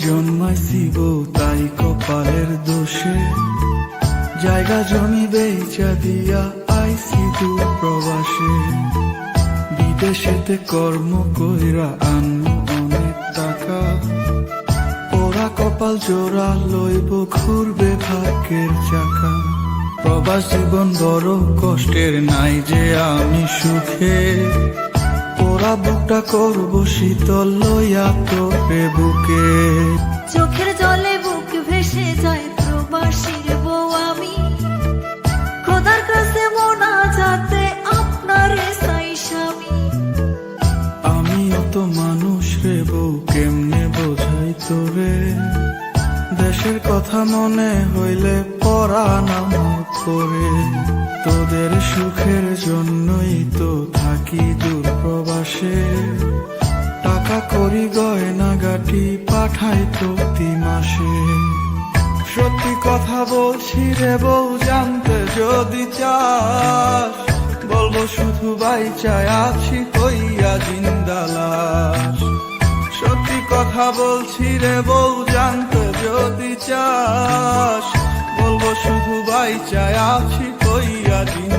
জন্মাইছি বউ তাই কপালের দোষে। জায়গা জমি বেচা দিয়া আইসি দূর প্রবাসে। বিদেশেতে কর্ম কইরা আনু অনেক টাকা। ওরা কপাল জোড়া লইব ঘুরবে ভাগ্যের চাকা। প্রবাস জীবন বড় কষ্টের, নাই যে আমি সুখে। ওরা বুকটা করব শীতল লইয়া তোরে বুকে। চোখের জলে বুক ভেসে যায় প্রবাসীর বউ আমি। খোদার কাছে মোনা যাতে আপনার স্বামী। আমিও তো মানুষ রে বউ কেমনে বোঝাই তোরে? দেশের কথা মনে হইলে পরাণ আমার করে, তোদের সুখের জন্যই তো থাকি দূর প্রবাসে টাকা করি, গয়না গাটি পাঠাই প্রতি মাসে। সত্যি কথা বলছি রে বউ, জানতে যদি চাস, বলব শুধু বাই চাই, আছি কইয়া জিন্দালাস সত্যি কথা বলছি রে বউ, জানতে যদি চাস বলব শুধু বাই চাই আছি কইয়া জিন্দালাস